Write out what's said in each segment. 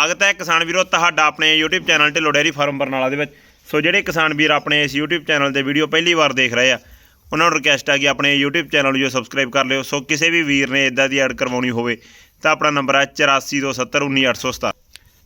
ਸਵਾਗਤ ਹੈ ਕਿਸਾਨ ਵੀਰੋ ਤੁਹਾਡਾ ਆਪਣੇ YouTube channel Dhillon dairy farm Barnala ਦੇ ਵਿੱਚ। ਸੋ ਜਿਹੜੇ ਕਿਸਾਨ ਵੀਰ ਆਪਣੇ ਇਸ YouTube ਚੈਨਲ ਤੇ ਵੀਡੀਓ ਪਹਿਲੀ ਵਾਰ ਦੇਖ ਰਹੇ ਆ ਉਹਨਾਂ ਨੂੰ ਰਿਕਵੈਸਟ ਆ ਕਿ ਆਪਣੇ YouTube ਚੈਨਲ ਨੂੰ ਜੋ ਸਬਸਕ੍ਰਾਈਬ ਕਰ ਲਿਓ। ਸੋ ਕਿਸੇ ਵੀ ਵੀਰ ਨੇ ਇਦਾਂ ਦੀ ਐਡ ਕਰਵਾਉਣੀ ਹੋਵੇ ਤਾਂ ਆਪਣਾ ਨੰਬਰ ਹੈ 8427191817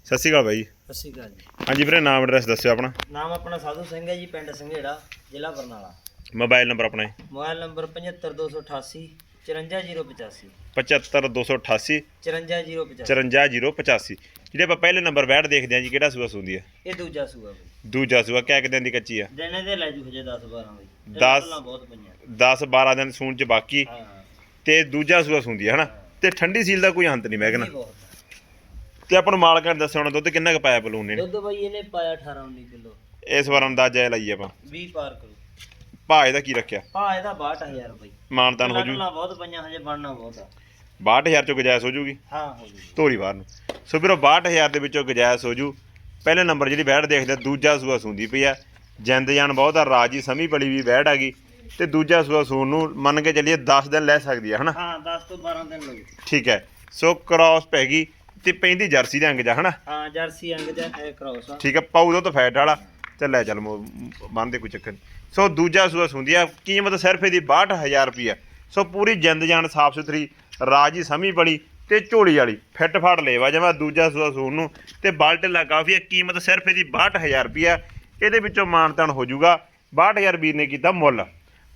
ਸਤਿ ਸ਼੍ਰੀ ਅਕਾਲ ਬਾਈ। ਸਤਿ ਸ਼੍ਰੀ ਅਕਾਲ ਜੀ। ਹਾਂਜੀ ਵੀਰੇ ਨਾਮ ਐਡਰੈਸ ਦੱਸਿਓ ਆਪਣਾ। ਨਾਮ ਆਪਣਾ ਸਾਧੂ ਸਿੰਘ ਹੈ ਜੀ ਪਿੰਡ ਸੰਘੇੜਾ ਜ਼ਿਲ੍ਹਾ ਬਰਨਾਲਾ। ਮੋਬਾਈਲ ਨੰਬਰ ਆਪਣਾ। ਮੋਬਾਈਲ ਨੰਬਰ 75288 54085 75288 54085 54085 ਜਿਹੜੇ ਆਪਾਂ ਪਹਿਲੇ ਨੰਬਰ ਬੈਠ ਦੇਖਦੇ ਹਾਂ ਜੀ ਕਿਹੜਾ ਸੂਆ ਸੁੰਦੀ ਹੈ ਇਹ ਦੂਜਾ ਸੂਆ ਬਈ। ਦੂਜਾ ਸੂਆ ਕਿਆ ਕਿ ਦਿਨ ਦੀ ਕੱਚੀ ਆ? ਦਿਨੇ ਦੇ ਲੈ ਜੂ ਹਜੇ 10 12 ਬਈ ਦਸ- ਗੱਲਾਂ ਬਹੁਤ ਪਈਆਂ। 10 12 ਦਿਨ ਸੂਣ ਚ ਬਾਕੀ। ਤੇ ਦੂਜਾ ਸੂਆ ਸੁੰਦੀ ਹੈ ਹਨਾ? ਤੇ ਠੰਡੀ ਸੀਲ ਦਾ ਕੋਈ ਅੰਤ ਨਹੀਂ ਮੈਂ ਕਹਿੰਦਾ। ਤੇ ਆਪਾਂ ਨੂੰ ਮਾਲਕਾਂ ਨੇ ਦੱਸਿਆ ਹੋਣਾ ਦੁੱਧ ਕਿੰਨਾ ਕੁ ਪਾਇਆ ਬਲੂਨ ਨੇ? ਦੁੱਧ ਬਈ ਇਹਨੇ ਪਾਇਆ 18 19 ਕਿਲੋ। ਇਸ ਵਾਰ ਅੰਦਾਜ਼ਾ ਲਾਈਏ ਆਪਾਂ। 20 ਪਾਰ ਕਰੂ। ਭਾਅ ਇਹਦਾ ਕੀ ਰੱਖਿਆ? ਭਾ ਇਹਦਾ 62000 ਬਈ ਮਾਨਤਾਨ ਹੋ ਜੂ। ਬਹੁਤ ਪਈਆਂ ਹਜੇ ਬਣਨਾ ਬਹੁਤ ਆ। 62000 ਚੋਂ ਗੁਜਾਇਸ਼ ਹੋ ਜੂਗੀ? ਹਾਂ ਹੋ ਜੂ ਧੋਰੀ ਬਾਹਰ ਨੂੰ। ਸੋ ਵੀਰੋ 62000 ਦੇ ਵਿੱਚੋਂ ਗੁਜਾਇਸ਼ ਹੋ ਜੂ। ਪਹਿਲੇ ਨੰਬਰ ਜਿਹੜੀ ਬੈੜ ਦੇਖਦੇ ਆ, ਦੂਜਾ ਸੂਆ ਸੁੰਦੀ ਪਈ ਆ। ਜਿੰਦ ਜਾਨ ਬਹੁਤ ਆ ਰਾਜੀ ਸਮੀ ਬੜੀ ਵੀ ਬੈੜ ਹੈਗੀ ਤੇ ਦੂਜਾ ਸੂਆ ਸੂਣ ਨੂੰ ਮੰਨ ਕੇ ਚੱਲੀਏ 10 ਦਿਨ ਲੈ ਸਕਦੀ ਆ ਹਨਾ? ਹਾਂ 10 ਤੋਂ 12 ਦਿਨ ਲੱਗੂ। ਠੀਕ ਹੈ। ਸੋ ਕ੍ਰਾਸ ਪੈ ਗਈ ਤੇ ਪੈਂਦੀ ਜਰਸੀ ਦੇ ਅੰਗ ਜਾ ਹਨਾ? ਹਾਂ ਜਰਸੀ ਅੰਗ ਹੈ ਕ੍ਰੋਸ ਆ। ਠੀਕ ਹੈ ਪਾਉ ਦੋ ਤਾਂ ਫੈਟ ਵਾਲਾ। ਤੇ ਲੈ ਚੱਲ ਬੰਦੇ ਕੋਈ ਚੱਕਰ ਨਹੀਂ ਸੋ ਦੂਜਾ ਸੂਆ ਸੁੰਦੀ ਆ, ਕੀਮਤ ਸਿਰਫ ਇਹਦੀ 62000 ਰੁਪਈਆ। ਸੋ ਪੂਰੀ ਜਿੰਦ ਜਾਨ, ਸਾਫ਼ ਸੁਥਰੀ, ਰਾਜੀ, ਸਮੀ ਬੜੀ ਤੇ ਝੋਲੀ ਵਾਲੀ, ਫਿੱਟ ਫਾੜ ਲੇਵਾ ਜਮਾ ਦੂਜਾ ਸੂਆ ਸੂਣ ਨੂੰ। ਤੇ ਬਾਲਟਲਾ ਕਾਫੀ ਹੈ ਕੀਮਤ ਸਿਰਫ ਇਹਦੀ 62000 ਰੁਪਈਆ। ਇਹਦੇ ਵਿੱਚੋਂ ਮਾਨਤਨ ਹੋ ਜਾਊਗਾ। 62000 ਵੀਰ ਨੇ ਕੀਤਾ ਮੁੱਲ।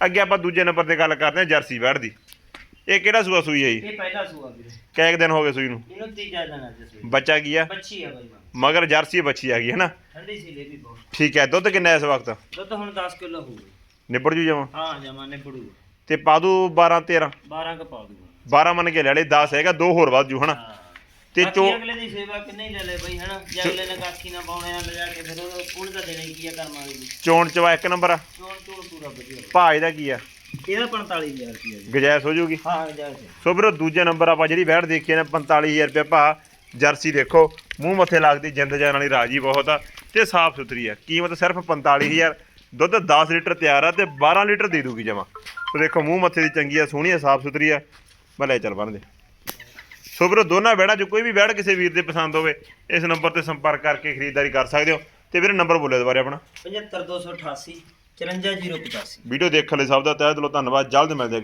ਅੱਗੇ ਆਪਾਂ ਦੂਜੇ ਨੰਬਰ ਤੇ ਗੱਲ ਕਰਦੇ ਹਾਂ ਜਰਸੀ ਬੈੜ ਦੀ ਇਹ ਕਿਹੜਾ ਸੂਆ ਸੂਈ ਹੈ ਜੀ? ਇਹ ਪਹਿਲਾ ਸੂਆ ਵੀਰੇ। ਕੈ ਕੁ ਦਿਨ ਹੋ ਗਏ ਸੂਈ ਨੂੰ? ਇਹਨੂੰ ਤੀਜਾ ਦਿਨ ਅੱਜ ਸੂਈ। ਬੱਚਾ ਕੀ ਆ? ਬੱਚੀ ਆ ਬਈ ਮਾਂ ਮਗਰ ਜਰਸੀ ਬੱਚੀ ਆ ਗਈ ਹੈ ਨਾ ਠੰਡੀ ਸੀ ਲੈ ਵੀ ਬਹੁਤ। ਠੀਕ ਹੈ ਦੁੱਧ ਕਿੰਨਾ ਇਸ ਵਕਤ? ਦੁੱਧ ਹੁਣ 10 ਕਿਲੋ ਹੋਊ। ਨਿਬੜ ਜੂ ਜਮਾ? ਹਾਂ ਜਮਾਨੇ ਪੜੂ ਤੇ ਪਾ ਦੂ 12 13 12 ਕ ਪਾ ਦੂਗਾ। 12 ਮੰਨ ਕੇ ਲੈ ਲੈ 10 ਹੈਗਾ ਦੋ ਹੋਰ ਵੱਧ ਜੂ ਹਨਾ? ਤੇ ਤੇ ਚੋ ਅਗਲੇ ਦੀ ਸੇਵਾ ਕਿੰਨੇ ਲੈ ਲੈ ਬਈ ਹਨਾ? ਜੇ ਅਗਲੇ ਨੇ ਕਾਖੀ ਨਾ ਪਾਉਣੇ ਆ ਲਿਜਾ ਕੇ ਫਿਰ ਉਹ ਪੁੱਲ ਤਾਂ ਦੇਣਾ ਹੀ ਕੀ ਆ ਕਰਮਾਂ ਦੀ ਚੋਣ ਚਵਾ ਇੱਕ ਨੰਬਰ ਆ। ਚੋਣ ਚੋਣ ਪੂਰਾ ਵਧੀਆ। ਭਾ ਇਹਦਾ ਕੀ ਆ? ਇਹਦਾ 45000 ਰੁਪਏ ਜੀ। ਗਜੈਸ ਹੋ ਜੂਗੀ? ਹਾਂ ਜਾ ਜੀ ਸੋ ਵੀਰੋ ਦੂਜੇ ਨੰਬਰ ਆਪਾਂ ਜਿਹੜੀ ਵੈਟ ਦੇਖੀ ਨੇ 45000 ਰੁਪਏ ਭਾ ਜਰਸੀ ਦੇਖੋ ਮੂੰਹ ਮੱਥੇ ਲੱਗਦੀ ਜਿੰਦ ਜਾਨ ਵਾਲੀ ਰਾਜੀ ਬਹੁਤ ਆ ਤੇ ਸਾਫ਼ ਸੁਥਰੀ ਆ। ਕੀਮਤ ਸਿਰਫ 45000 ਦੁੱਧ 10 ਲੀਟਰ ਤਿਆਰ ਆ ਤੇ 12 ਲੀਟਰ ਦੇ ਦੂਗੀ ਜਮਾ। ਸੋ ਦੇਖੋ ਮੂੰਹ ਮੱਥੇ ਦੀ ਚੰਗੀ ਆ ਸੋਹਣੀ ਆ ਸਾਫ਼ ਸੁਥਰੀ ਆ। ਮੈਂ ਲੈ ਚੱਲ ਬੰਨ ਦੇ। ਸੋ ਵੀਰੋ ਦੋਨਾਂ ਵੈੜਾਂ 'ਚ ਕੋਈ ਵੀ ਵੈੜ ਕਿਸੇ ਵੀਰ ਦੇ ਪਸੰਦ ਹੋਵੇ ਇਸ ਨੰਬਰ ਤੇ ਸੰਪਰਕ ਕਰਕੇ ਖਰੀਦਦਾਰੀ ਕਰ ਸਕਦੇ ਹੋ। ਤੇ ਵੀਰੇ ਨੰਬਰ ਬੋਲੇ ਦੁਬਾਰੇ ਆਪਣਾ। 75288 54085 ਵੀਡੀਓ ਦੇਖਣ ਲਈ ਸਭ ਦਾ ਤਹਿ ਦਿਲੋਂ ਧੰਨਵਾਦ। ਜਲਦ ਮਿਲਦੇ ਹਾਂ